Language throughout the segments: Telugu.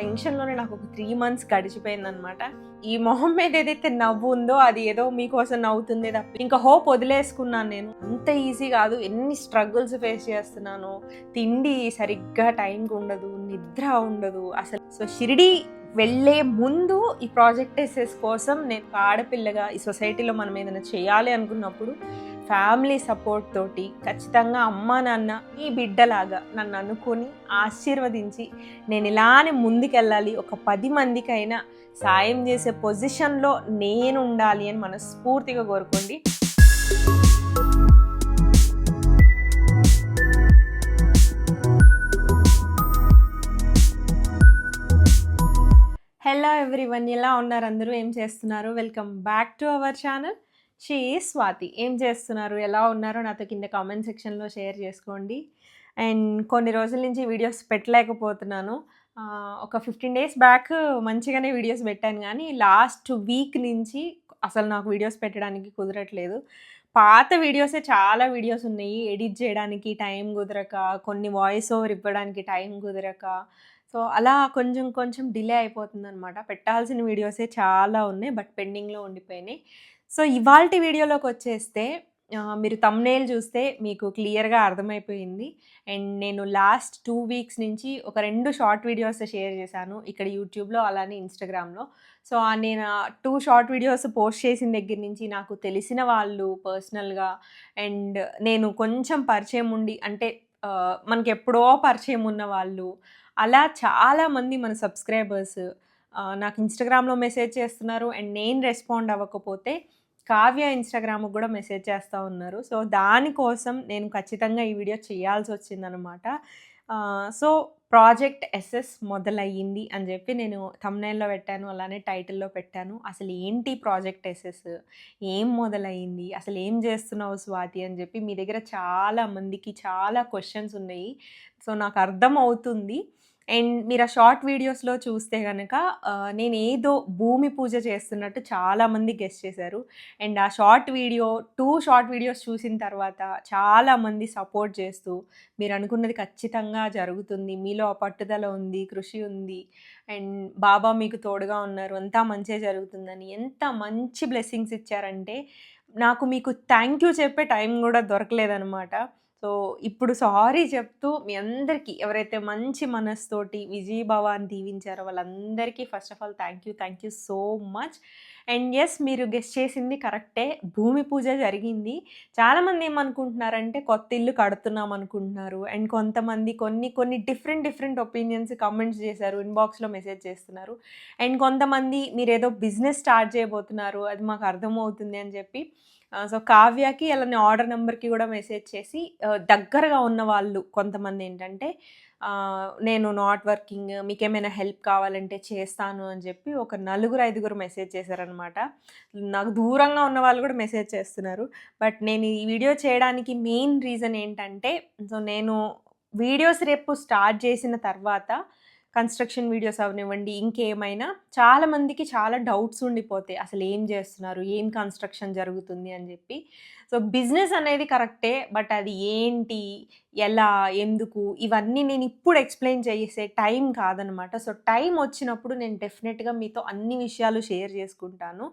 టెన్షన్లోనే నాకు ఒక త్రీ మంత్స్ గడిచిపోయిందనమాట ఈ మొహం మీద ఏదైతే నవ్వు ఉందో అది ఏదో మీకోసం నవ్వుతుంది తప్ప ఇంకా హోప్ వదిలేసుకున్నాను నేను. అంత ఈజీ కాదు. ఎన్ని స్ట్రగుల్స్ ఫేస్ చేస్తున్నాను తిండి సరిగ్గా టైంకి ఉండదు నిద్ర ఉండదు. అసలు సో షిరిడి వెళ్ళే ముందు ఈ ప్రాజెక్ట్ ఎస్ఎస్ కోసం నేను ఆడపిల్లగా ఈ సొసైటీలో మనం ఏదైనా చేయాలి అనుకున్నప్పుడు ఫ్యామిలీ సపోర్ట్ తోటి ఖచ్చితంగా అమ్మా నాన్న ఈ బిడ్డలాగా నన్ను అనుకొని ఆశీర్వదించి నేను ఇలానే ముందుకెళ్ళాలి. ఒక పది మందికైనా సాయం చేసే పొజిషన్లో నేను ఉండాలి అని మనస్ఫూర్తిగా కోరుకోండి. హలో ఎవ్రీవన్ ఎలా ఉన్నారు? అందరూ ఏం చేస్తున్నారు? Welcome back to our channel she Swathi ఏం చేస్తున్నారు? ఎలా ఉన్నారో? నాతో కింద కామెంట్ సెక్షన్లో షేర్ చేసుకోండి. అండ్ కొన్ని రోజుల నుంచి వీడియోస్ పెట్టలేకపోతున్నాను. ఒక ఫిఫ్టీన్ డేస్ బ్యాక్ మంచిగానే వీడియోస్ పెట్టాను కానీ లాస్ట్ వీక్ నుంచి అసలు నాకు వీడియోస్ పెట్టడానికి కుదరట్లేదు. పాత వీడియోసే చాలా వీడియోస్ ఉన్నాయి. ఎడిట్ చేయడానికి టైం కుదరక కొన్ని వాయిస్ ఓవర్ ఇవ్వడానికి టైం కుదరక. సో అలా కొంచెం కొంచెం డిలే అయిపోతుంది అనమాట పెట్టాల్సిన వీడియోసే చాలా ఉన్నాయి బట్ పెండింగ్లో ఉండిపోయినాయి. సో ఇవాళ వీడియోలోకి వచ్చేస్తే మీరు తమ్నేల్ చూస్తే మీకు క్లియర్గా అర్థమైపోయింది. అండ్ నేను లాస్ట్ టూ వీక్స్ నుంచి ఒక రెండు షార్ట్ వీడియోస్ షేర్ చేశాను ఇక్కడ యూట్యూబ్లో అలానే ఇన్స్టాగ్రామ్లో. సో నేను టూ షార్ట్ వీడియోస్ పోస్ట్ చేసిన దగ్గర నుంచి నాకు తెలిసిన వాళ్ళు పర్సనల్గా అండ్ నేను కొంచెం పరిచయం ఉండి అంటే మనకి ఎప్పుడో పరిచయం ఉన్న వాళ్ళు అలా చాలామంది మన సబ్స్క్రైబర్స్ నాకు ఇన్స్టాగ్రామ్లో మెసేజ్ చేస్తున్నారు. అండ్ నేను రెస్పాండ్ అవ్వకపోతే కావ్య ఇన్స్టాగ్రామ్కి కూడా మెసేజ్ చేస్తూ ఉన్నారు. సో దానికోసం నేను ఖచ్చితంగా ఈ వీడియో చేయాల్సి వచ్చిందనమాట సో ప్రాజెక్ట్ ఎస్ఎస్ మొదలయ్యింది అని చెప్పి నేను తమ్నైల్లో పెట్టాను అలానే టైటిల్లో పెట్టాను. అసలు ఏంటి ప్రాజెక్ట్ ఎస్ఎస్? ఏం మొదలయ్యింది? అసలు ఏం చేస్తున్నావు స్వాతి? అని చెప్పి మీ దగ్గర చాలా మందికి చాలా క్వశ్చన్స్ ఉన్నాయి. సో నాకు అర్థం అవుతుంది. అండ్ మీరు ఆ షార్ట్ వీడియోస్లో చూస్తే కనుక నేను ఏదో భూమి పూజ చేస్తున్నట్టు చాలామంది గెస్ట్ చేశారు. అండ్ ఆ short video two short videos చూసిన తర్వాత చాలామంది సపోర్ట్ చేస్తూ మీరు అనుకున్నది ఖచ్చితంగా జరుగుతుంది. మీలో ఆ పట్టుదల ఉంది కృషి ఉంది. అండ్ బాబా మీకు తోడుగా ఉన్నారు అంతా మంచిగా జరుగుతుందని ఎంత మంచి బ్లెస్సింగ్స్ ఇచ్చారంటే నాకు మీకు థ్యాంక్ యూ చెప్పే టైం కూడా దొరకలేదనమాట సో ఇప్పుడు సారీ చెప్తూ మీ అందరికీ ఎవరైతే మంచి మనస్తోటి విజయ్ భవాన్ దీవించారో వాళ్ళందరికీ first of all thank you thank you so much. And yes మీరు గెస్ట్ చేసింది కరెక్టే భూమి పూజ జరిగింది. చాలామంది ఏమనుకుంటున్నారంటే కొత్త ఇల్లు కడుతున్నాం అనుకుంటున్నారు అండ్ కొంతమంది కొన్ని కొన్ని డిఫరెంట్ డిఫరెంట్ ఒపీనియన్స్ కమెంట్స్ చేశారు ఇన్బాక్స్లో మెసేజ్ చేస్తున్నారు. అండ్ కొంతమంది మీరు ఏదో బిజినెస్ స్టార్ట్ చేయబోతున్నారు అది మాకు అర్థమవుతుంది అని చెప్పి. సో కావ్యకి అలానే ఆర్డర్ నెంబర్కి కూడా మెసేజ్ చేసి దగ్గరగా ఉన్న వాళ్ళు కొంతమంది ఏంటంటే నేను నాట్ వర్కింగ్ మీకు ఏమైనా హెల్ప్ కావాలంటే చేస్తాను అని చెప్పి ఒక నలుగురు ఐదుగురు మెసేజ్ చేశారనమాట నాకు దూరంగా ఉన్న వాళ్ళు కూడా మెసేజ్ చేస్తున్నారు. బట్ నేను ఈ వీడియో చేయడానికి మెయిన్ రీజన్ ఏంటంటే సో నేను వీడియోస్ రేపు స్టార్ట్ చేసిన తర్వాత కన్స్ట్రక్షన్ వీడియోస్ అవనివ్వండి ఇంకేమైనా చాలా మందికి చాలా డౌట్స్ ఉండిపోతాయి. అసలు ఏం చేస్తున్నారు? ఏం కన్స్ట్రక్షన్ జరుగుతుంది? అని చెప్పి. సో బిజినెస్ అనేది కరెక్టే బట్ అది ఏంటి? ఎలా? ఎందుకు? ఇవన్నీ నేను ఇప్పుడు ఎక్స్ప్లెయిన్ చేసే టైం కాదనమాట. సో టైం వచ్చినప్పుడు నేను డెఫినెట్గా మీతో అన్ని విషయాలు షేర్ చేసుకుంటాను.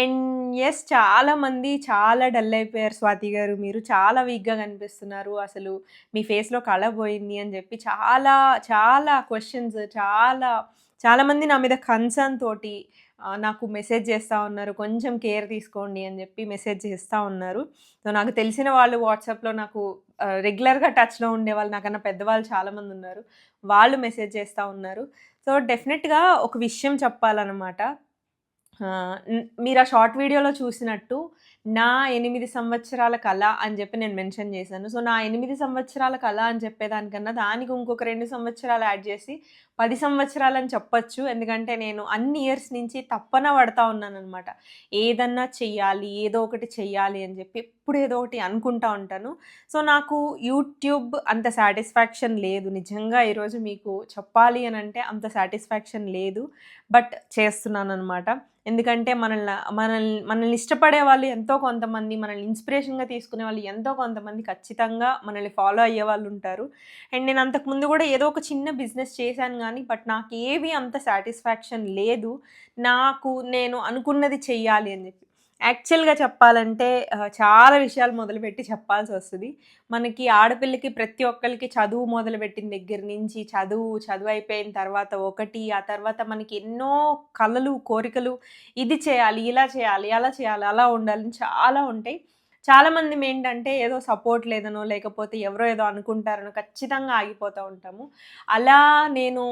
అండ్ ఎస్ చాలామంది చాలా డల్ అయిపోయారు స్వాతి గారు. మీరు చాలా వీక్గా కనిపిస్తున్నారు. అసలు మీ ఫేస్లో కళ పోయింది అని చెప్పి చాలా చాలా క్వశ్చన్స్ చాలా చాలామంది నా మీద కన్సర్న్ తోటి నాకు మెసేజ్ చేస్తూ ఉన్నారు. కొంచెం కేర్ తీసుకోండి అని చెప్పి మెసేజ్ చేస్తూ ఉన్నారు. సో నాకు తెలిసిన వాళ్ళు వాట్సాప్లో నాకు రెగ్యులర్గా టచ్లో ఉండే వాళ్ళు నాకన్నా పెద్దవాళ్ళు చాలామంది ఉన్నారు. వాళ్ళు మెసేజ్ చేస్తూ ఉన్నారు. సో డెఫినెట్గా ఒక విషయం చెప్పాలన్నమాట. మీరు ఆ షార్ట్ వీడియోలో చూసినట్టు నా ఎనిమిది సంవత్సరాల కళ అని చెప్పి నేను మెన్షన్ చేశాను. సో నా ఎనిమిది సంవత్సరాల కళ అని చెప్పేదానికన్నా దానికి ఇంకొక రెండు సంవత్సరాలు యాడ్ చేసి పది సంవత్సరాలు అని చెప్పొచ్చు. ఎందుకంటే నేను అన్ని ఇయర్స్ నుంచి తప్పన పడతా ఉన్నాను అనమాట ఏదన్నా చెయ్యాలి ఏదో ఒకటి చెయ్యాలి అని చెప్పి ఎప్పుడు ఏదో ఒకటి అనుకుంటా ఉంటాను. సో నాకు యూట్యూబ్ అంత సాటిస్ఫాక్షన్ లేదు. నిజంగా ఈరోజు మీకు చెప్పాలి అని అంటే అంత సాటిస్ఫాక్షన్ లేదు. బట్ చేస్తున్నాను అనమాట ఎందుకంటే మనల్ని మనల్ని మనల్ని ఇష్టపడే వాళ్ళు ఎంతో ఎంతో కొంతమంది మనల్ని ఇన్స్పిరేషన్గా తీసుకునే వాళ్ళు ఎంతో కొంతమంది ఖచ్చితంగా మనల్ని ఫాలో అయ్యే వాళ్ళు ఉంటారు. అండ్ నేను అంతకుముందు కూడా ఏదో ఒక చిన్న బిజినెస్ చేశాను కానీ బట్ నాకు ఏవి అంత సాటిస్ఫాక్షన్ లేదు. నాకు నేను అనుకున్నది చెయ్యాలి అని చెప్పి. యాక్చువల్గా చెప్పాలంటే చాలా విషయాలు మొదలుపెట్టి చెప్పాల్సి వస్తుంది. మనకి ఆడపిల్లకి ప్రతి ఒక్కరికి చదువు మొదలుపెట్టిన దగ్గర నుంచి చదువు చదువు అయిపోయిన తర్వాత ఒకటి ఆ తర్వాత మనకి ఎన్నో కళలు కోరికలు ఇది చేయాలి ఇలా చేయాలి అలా చేయాలి అలా ఉండాలని చాలా ఉంటాయి. చాలామంది ఏంటంటే ఏదో సపోర్ట్ లేదనో లేకపోతే ఎవరో ఏదో అనుకుంటారనో ఖచ్చితంగా ఆగిపోతూ ఉంటాము. అలా నేను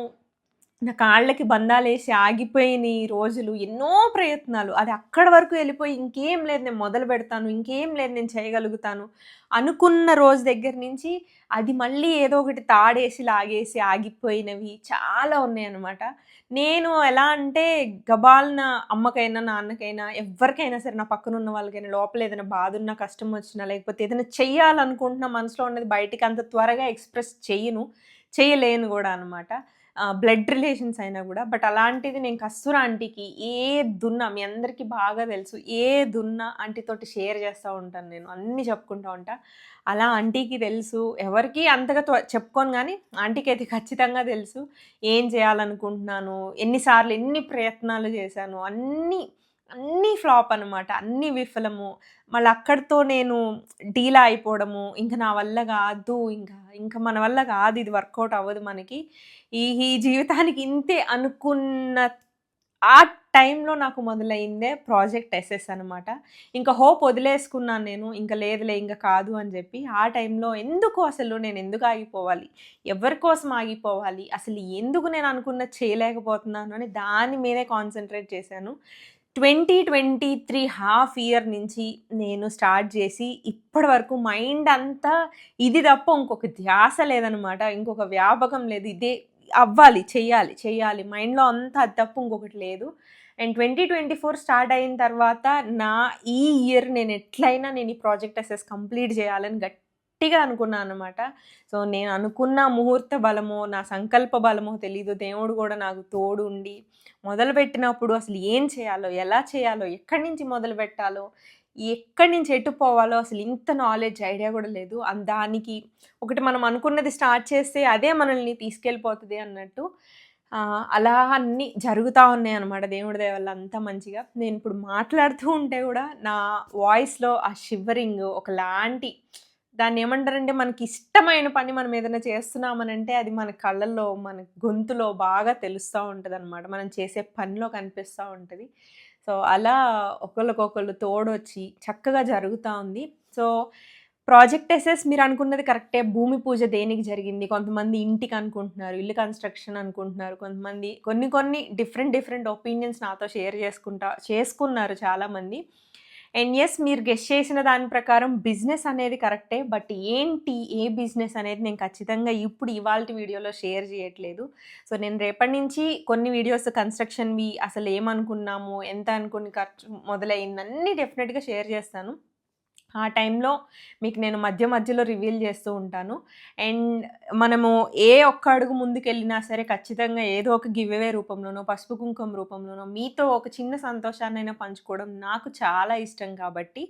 నా కాళ్ళకి బంధాలేసి ఆగిపోయిన రోజులు ఎన్నో ప్రయత్నాలు. అది అక్కడ వరకు వెళ్ళిపోయి ఇంకేం లేదు నేను మొదలు పెడతాను ఇంకేం లేదు నేను చేయగలుగుతాను అనుకున్న రోజు దగ్గర నుంచి అది మళ్ళీ ఏదో ఒకటి తాడేసి లాగేసి ఆగిపోయినవి చాలా ఉన్నాయన్నమాట. నేను ఎలా అంటే గబాల్న అమ్మకైనా నాన్నకైనా ఎవరికైనా సరే నా పక్కన ఉన్న వాళ్ళకైనా లోపల ఏదైనా బాధ ఉన్నా కష్టం వచ్చినా లేకపోతే ఏదైనా చెయ్యాలనుకుంటున్న మనసులో ఉన్నది బయటికి అంత త్వరగా ఎక్స్ప్రెస్ చేయను చేయలేను కూడా అనమాట బ్లడ్ రిలేషన్స్ అయినా కూడా. బట్ అలాంటిది నేను కస్తూర ఆంటీకి ఏ దున్నా మీ అందరికీ బాగా తెలుసు ఏ దున్నా ఆంటీతోటి షేర్ చేస్తూ ఉంటాను నేను. అన్నీ చెప్పుకుంటూ ఉంటా. అలా ఆంటీకి తెలుసు. ఎవరికి అంతగా త్వ- చెప్పుకోను కానీ ఆంటీకి అయితే ఖచ్చితంగా తెలుసు. ఏం చేయాలనుకుంటున్నాను? ఎన్నిసార్లు ఎన్ని ప్రయత్నాలు చేశాను? అన్నీ అన్నీ ఫ్లాప్ అనమాట అన్నీ విఫలము. మళ్ళీ అక్కడితో నేను డీలా అయిపోవడము. ఇంకా నా వల్ల కాదు. ఇంకా ఇంకా మన వల్ల కాదు. ఇది వర్కౌట్ అవ్వదు మనకి. ఈ ఈ జీవితానికి ఇంతే అనుకున్న ఆ టైంలో నాకు మొదలైందే ప్రాజెక్ట్ ఎస్ఎస్ అనమాట ఇంకా హోప్ వదిలేసుకున్నాను నేను. ఇంకా లేదులే ఇంకా కాదు అని చెప్పి ఆ టైంలో ఎందుకు అసలు నేను ఎందుకు ఆగిపోవాలి? ఎవరి కోసం ఆగిపోవాలి? అసలు ఎందుకు నేను అనుకున్న చేయలేకపోతున్నాను అని దాని మీదే కాన్సన్ట్రేట్ చేశాను. Twenty twenty three half year నుంచి నేను స్టార్ట్ చేసి ఇప్పటి వరకు మైండ్ అంతా ఇది తప్ప ఇంకొక ధ్యాస లేదనమాట ఇంకొక వ్యాపకం లేదు. ఇదే అవ్వాలి చెయ్యాలి చెయ్యాలి. మైండ్లో అంతా అది తప్ప ఇంకొకటి లేదు. And twenty twenty four start అయిన తర్వాత నా ఈ ఇయర్ నేను ఎట్లయినా నేను ఈ ప్రాజెక్ట్ అసెస్ కంప్లీట్ చేయాలని గట్టి గట్టిగా అనుకున్నాను అనమాట సో నేను అనుకున్న ముహూర్త బలమో నా సంకల్ప బలమో తెలీదు. దేవుడు కూడా నాకు తోడు ఉండి మొదలుపెట్టినప్పుడు అసలు ఏం చేయాలో ఎలా చేయాలో ఎక్కడి నుంచి మొదలు పెట్టాలో ఎక్కడి నుంచి ఎటు పోవాలో అసలు ఇంత నాలెడ్జ్ ఐడియా కూడా లేదు. దానికి ఒకటి మనం అనుకున్నది స్టార్ట్ చేస్తే అదే మనల్ని తీసుకెళ్ళిపోతుంది అన్నట్టు. అలా అన్నీ జరుగుతూ ఉన్నాయి అనమాట దేవుడి దయ వల్ల అంతా మంచిగా. నేను ఇప్పుడు మాట్లాడుతూ ఉంటే కూడా నా వాయిస్లో ఆ షివరింగ్ ఒకలాంటి దాన్ని ఏమంటారంటే మనకి ఇష్టమైన పని మనం ఏదైనా చేస్తున్నామనంటే అది మన కళ్ళల్లో మన గొంతులో బాగా తెలుస్తూ ఉంటుంది అనమాట మనం చేసే పనిలో కనిపిస్తూ ఉంటుంది. సో అలా ఒకళ్ళకొకళ్ళు తోడొచ్చి చక్కగా జరుగుతూ ఉంది. సో ప్రాజెక్ట్ ఎసెస్ మీరు అనుకున్నది కరెక్టే. భూమి పూజ దేనికి జరిగింది? కొంతమంది ఇంటికి అనుకుంటున్నారు ఇల్లు కన్స్ట్రక్షన్ అనుకుంటున్నారు. కొంతమంది కొన్ని కొన్ని డిఫరెంట్ డిఫరెంట్ ఒపీనియన్స్ నాతో షేర్ చేసుకుంటా చేసుకున్నారు చాలామంది. అండ్ ఎస్ మీరు గెస్ట్ చేసిన దాని ప్రకారం బిజినెస్ అనేది కరెక్టే బట్ ఏంటి ఏ బిజినెస్ అనేది నేను ఖచ్చితంగా ఇప్పుడు ఇవాళ వీడియోలో షేర్ చేయట్లేదు. సో నేను రేపటి నుంచి కొన్ని వీడియోస్ కన్స్ట్రక్షన్వి అసలు ఏమనుకున్నాము ఎంత అనుకుని ఖర్చు మొదలైందన్నీ డెఫినెట్గా షేర్ చేస్తాను. ఆ టైంలో మీకు నేను మధ్య మధ్యలో రివీల్ చేస్తూ ఉంటాను. అండ్ మనము ఏ ఒక్క అడుగు ముందుకెళ్ళినా సరే ఖచ్చితంగా ఏదో ఒక గివ్వే రూపంలోనో పసుపు కుంకుమ రూపంలోనో మీతో ఒక చిన్న సంతోషాన్నైనా పంచుకోవడం నాకు చాలా ఇష్టం కాబట్టి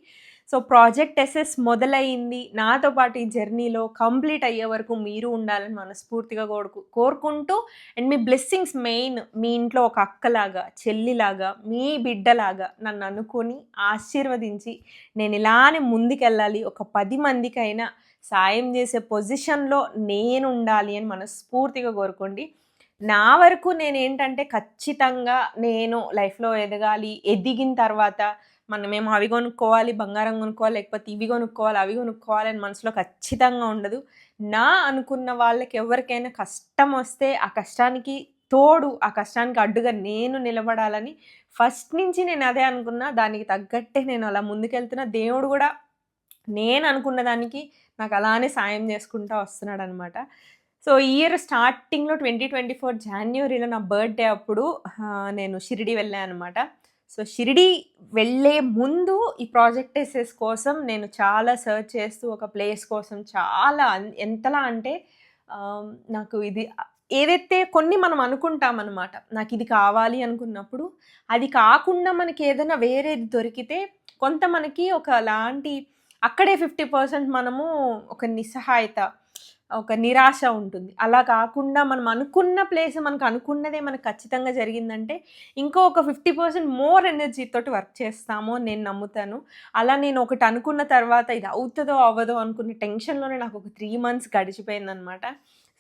సో ప్రాజెక్ట్ ఎస్ఎస్ మొదలైంది. నాతో పాటు ఈ జర్నీలో కంప్లీట్ అయ్యే వరకు మీరు ఉండాలని మనస్ఫూర్తిగా కోరుకు కోరుకుంటూ అండ్ మీ బ్లెస్సింగ్స్ మెయిన్ మీ ఇంట్లో ఒక అక్కలాగా చెల్లిలాగా మీ బిడ్డలాగా నన్ను అనుకొని ఆశీర్వదించి నేను ఇలానే ముందుకెళ్ళాలి. ఒక పది మందికైనా సాయం చేసే పొజిషన్లో నేను ఉండాలి అని మనస్ఫూర్తిగా కోరుకోండి. నా వరకు నేను ఏంటంటే ఖచ్చితంగా నేను లైఫ్లో ఎదగాలి ఎదిగిన తర్వాత మనమేమో అవి కొనుక్కోవాలి బంగారం కొనుక్కోవాలి లేకపోతే ఇవి కొనుక్కోవాలి అవి కొనుక్కోవాలి అని మనసులో ఖచ్చితంగా ఉండదు. నా అనుకున్న వాళ్ళకి ఎవరికైనా కష్టం వస్తే ఆ కష్టానికి తోడు ఆ కష్టానికి అడ్డుగా నేను నిలబడాలని ఫస్ట్ నుంచి నేను అదే అనుకున్నా. దానికి తగ్గట్టే నేను అలా ముందుకెళ్తున్నా. దేవుడు కూడా నేను అనుకున్న దానికి నాకు అలానే సాయం చేసుకుంటా వస్తున్నాడు అనమాట సో ఈ ఇయర్ స్టార్టింగ్లో ట్వంటీ ట్వంటీ ఫోర్ జాన్యువరిలో నా బర్త్డే అప్పుడు నేను షిరిడి వెళ్ళాను అనమాట సో షిరిడి వెళ్ళే ముందు ఈ ప్రాజెక్ట్ ఎస్ఎస్ కోసం నేను చాలా సర్చ్ చేస్తూ ఒక ప్లేస్ కోసం చాలా ఎంతలా అంటే నాకు ఇది ఏదైతే కొన్ని మనం అనుకుంటాం అనమాట నాకు ఇది కావాలి అనుకున్నప్పుడు అది కాకుండా మనకి ఏదైనా వేరేది దొరికితే కొంత మనకి ఒక లాంటి అక్కడే ఫిఫ్టీ పర్సెంట్ మనము ఒక నిస్సహాయత ఒక నిరాశ ఉంటుంది. అలా కాకుండా మనం అనుకున్న ప్లేస్ మనకు అనుకున్నదే మనకు ఖచ్చితంగా జరిగిందంటే ఇంకో ఒక ఫిఫ్టీ పర్సెంట్ మోర్ ఎనర్జీతో వర్క్ చేస్తాము నేను నమ్ముతాను. అలా నేను ఒకటి అనుకున్న తర్వాత ఇది అవుతుందో అవ్వదో అనుకునే టెన్షన్లోనే నాకు ఒక త్రీ మంత్స్ గడిచిపోయిందనమాట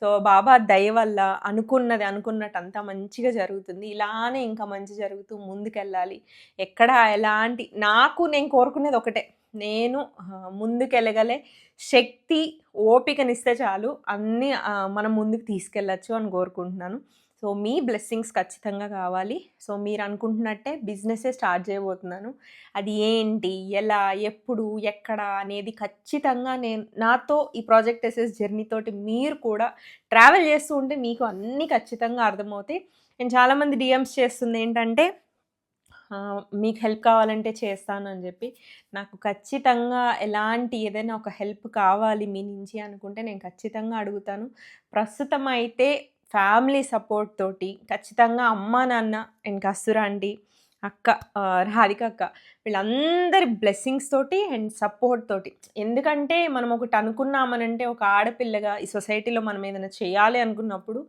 సో బాబా దయ వల్ల అనుకున్నది అనుకున్నట్టు అంతా మంచిగా జరుగుతుంది. ఇలానే ఇంకా మంచి జరుగుతూ ముందుకెళ్ళాలి. ఎక్కడ ఎలాంటి నాకు నేను కోరుకునేది ఒకటే. నేను ముందుకెళ్ళగలే శక్తి ఓపికనిస్తే చాలు. అన్నీ మనం ముందుకు తీసుకెళ్ళచ్చు అని కోరుకుంటున్నాను. సో మీ బ్లెస్సింగ్స్ ఖచ్చితంగా కావాలి. సో మీరు అనుకుంటున్నట్టే బిజినెస్ స్టార్ట్ చేయబోతున్నాను. అది ఏంటి? ఎలా? ఎప్పుడు? ఎక్కడ? అనేది ఖచ్చితంగా నేను నాతో ఈ ప్రాజెక్ట్ ఎస్ఎస్ జర్నీ తోటి మీరు కూడా ట్రావెల్ చేస్తూ ఉంటే మీకు అన్నీ ఖచ్చితంగా అర్థమవుతాయి. నేను చాలామంది డిఎమ్స్ చేస్తుంది ఏంటంటే మీకు హెల్ప్ కావాలంటే చేస్తాను అని చెప్పి. నాకు ఖచ్చితంగా ఎలాంటి ఏదైనా ఒక హెల్ప్ కావాలి మీ నుంచి అనుకుంటే నేను ఖచ్చితంగా అడుగుతాను. ప్రస్తుతం అయితే ఫ్యామిలీ సపోర్ట్ తోటి ఖచ్చితంగా అమ్మ నాన్న అండ్ కస్తురాండి అక్క రాధిక అక్క వీళ్ళందరి బ్లెస్సింగ్స్ తోటి అండ్ సపోర్ట్ తోటి. ఎందుకంటే మనం ఒకటి అనుకున్నామనంటే ఒక ఆడపిల్లగా ఈ సొసైటీలో మనం ఏదైనా చేయాలి అనుకున్నప్పుడు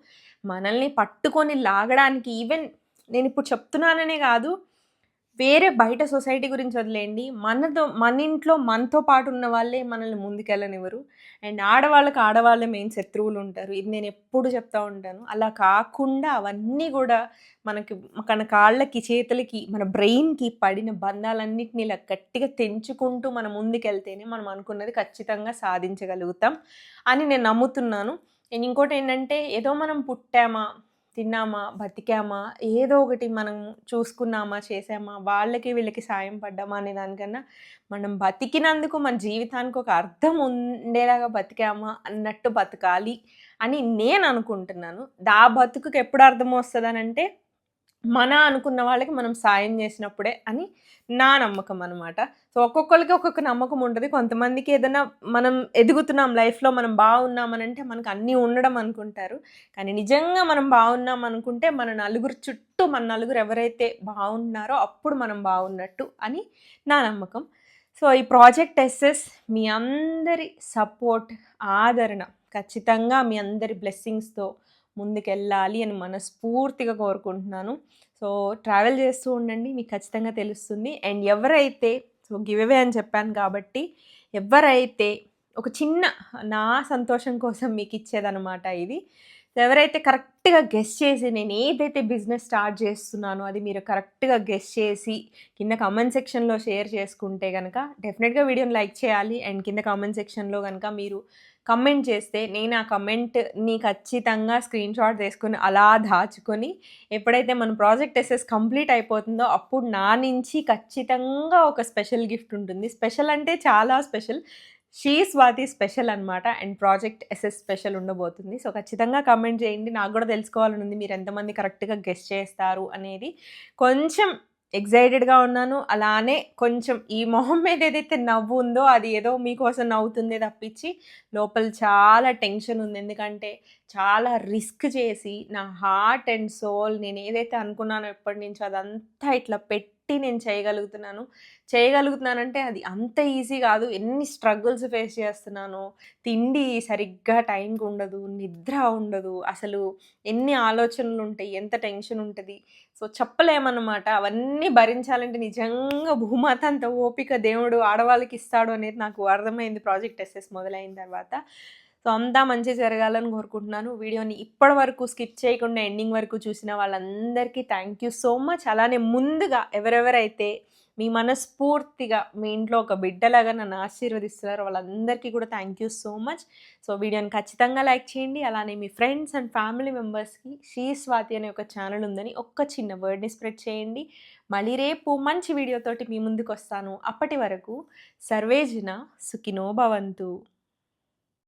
మనల్ని పట్టుకొని లాగడానికి ఈవెన్ నేను ఇప్పుడు చెప్తున్నాననే కాదు వేరే బయట సొసైటీ గురించి వదిలేయండి. మనతో మన ఇంట్లో మనతో పాటు ఉన్న వాళ్ళే మనల్ని ముందుకెళ్ళనివ్వరు. అండ్ ఆడవాళ్ళకి ఆడవాళ్ళే మెయిన్ శత్రువులు ఉంటారు. ఇది నేను ఎప్పుడు చెప్తా ఉంటాను. అలా కాకుండా అవన్నీ కూడా మనకి మన కాళ్ళకి చేతులకి మన బ్రెయిన్కి పడిన బంధాలన్నిటిని ఇలా గట్టిగా తెంచుకుంటూ మనం ముందుకెళ్తేనే మనం అనుకున్నది ఖచ్చితంగా సాధించగలుగుతాం అని నేను నమ్ముతున్నాను. అండ్ ఇంకోటి ఏంటంటే ఏదో మనం పుట్టామా తిన్నామా? బతికామా? ఏదో ఒకటి మనం చూసుకున్నామా? చేసామా? వాళ్ళకి వీళ్ళకి సాయం పడ్డామా? అనే దానికన్నా మనం బతికినందుకు మన జీవితానికి ఒక అర్థం ఉండేలాగా బతికామా? అన్నట్టు బతకాలి అని నేను అనుకుంటున్నాను. దా బతుకుకి ఎప్పుడు అర్థం వస్తుందనంటే మన అనుకున్న వాళ్ళకి మనం సాయం చేసినప్పుడే అని నా నమ్మకం అనమాట సో ఒక్కొక్కరికి ఒక్కొక్క నమ్మకం ఉంటుంది. కొంతమందికి ఏదైనా మనం ఎదుగుతున్నాం లైఫ్లో మనం బాగున్నామనంటే మనకు అన్నీ ఉండడం అనుకుంటారు. కానీ నిజంగా మనం బాగున్నాం అనుకుంటే మన నలుగురు చుట్టూ మన నలుగురు ఎవరైతే బాగున్నారో అప్పుడు మనం బాగున్నట్టు అని నా నమ్మకం. సో ఈ ప్రాజెక్ట్ ఎస్ఎస్ మీ అందరి సపోర్ట్ ఆదరణ ఖచ్చితంగా మీ అందరి బ్లెస్సింగ్స్తో ముందుకెళ్ళాలి అని మనస్ఫూర్తిగా కోరుకుంటున్నాను. సో ట్రావెల్ చేస్తూ ఉండండి మీకు ఖచ్చితంగా తెలుస్తుంది. అండ్ ఎవరైతే సో గివ్ అవే అని చెప్పాను కాబట్టి ఎవరైతే ఒక చిన్న నా సంతోషం కోసం మీకు ఇచ్చేదనమాట ఇది. ఎవరైతే కరెక్ట్గా గెస్ చేసి నేను ఏదైతే బిజినెస్ స్టార్ట్ చేస్తున్నానో అది మీరు కరెక్ట్గా గెస్ చేసి కింద కామెంట్ సెక్షన్లో షేర్ చేసుకుంటే కనుక డెఫినెట్గా వీడియోని లైక్ చేయాలి. అండ్ కింద కామెంట్ సెక్షన్లో కనుక మీరు కమెంట్ చేస్తే నేను ఆ కమెంట్ని ఖచ్చితంగా స్క్రీన్ షాట్ తీసుకుని అలా దాచుకొని ఎప్పుడైతే మన ప్రాజెక్ట్ ఎస్ఎస్ కంప్లీట్ అయిపోతుందో అప్పుడు నా నుంచి ఖచ్చితంగా ఒక స్పెషల్ గిఫ్ట్ ఉంటుంది. స్పెషల్ అంటే చాలా స్పెషల్ షీ స్వాతి స్పెషల్ అనమాట అండ్ ప్రాజెక్ట్ ఎస్ఎస్ స్పెషల్ ఉండబోతుంది. సో ఖచ్చితంగా కమెంట్ చేయండి. నాకు కూడా తెలుసుకోవాలని ఉంది. మీరు ఎంతమంది కరెక్ట్గా గెస్ట్ చేస్తారు అనేది కొంచెం ఎగ్జైటెడ్గా ఉన్నాను. అలానే కొంచెం ఈ మొహం మీద ఏదైతే నవ్వు ఉందో అది ఏదో మీకోసం నవ్వుతుంది తప్పించి లోపల చాలా టెన్షన్ ఉంది. ఎందుకంటే చాలా రిస్క్ చేసి నా హార్ట్ అండ్ సోల్ నేను ఏదైతే అనుకున్నానో ఎప్పటి నుంచో అదంతా ఇట్లా పెట్టి నేను చేయగలుగుతున్నాను. చేయగలుగుతున్నానంటే అది అంత ఈజీ కాదు. ఎన్ని స్ట్రగుల్స్ ఫేస్ చేస్తున్నానో తిండి సరిగ్గా టైంకి ఉండదు నిద్ర ఉండదు. అసలు ఎన్ని ఆలోచనలు ఉంటాయి ఎంత టెన్షన్ ఉంటుంది. సో చెప్పలేమన్నమాట. అవన్నీ భరించాలంటే నిజంగా భూమాత అంత ఓపిక దేవుడు ఆడవాళ్ళకి ఇస్తాడు అనేది నాకు అర్థమైంది. ప్రాజెక్ట్ ఎస్ఎస్ మొదలైన తర్వాత. సో అంతా మంచి జరగాలని కోరుకుంటున్నాను. వీడియోని ఇప్పటి వరకు స్కిప్ చేయకుండా ఎండింగ్ వరకు చూసిన వాళ్ళందరికీ థ్యాంక్ యూ సో మచ్. అలానే ముందుగా ఎవరెవరైతే మీ మనస్ఫూర్తిగా మీ ఇంట్లో ఒక బిడ్డలాగా నన్ను ఆశీర్వదిస్తున్నారు వాళ్ళందరికీ కూడా thank you so much. So వీడియోని ఖచ్చితంగా లైక్ చేయండి. అలానే మీ ఫ్రెండ్స్ అండ్ ఫ్యామిలీ మెంబర్స్కి శ్రీ స్వాతి అనే ఒక ఛానల్ ఉందని ఒక్క చిన్న వర్డ్ని స్ప్రెడ్ చేయండి. మళ్ళీ రేపు మంచి వీడియోతోటి మీ ముందుకు వస్తాను అప్పటి వరకు సర్వేజన సుఖినో భవంతు.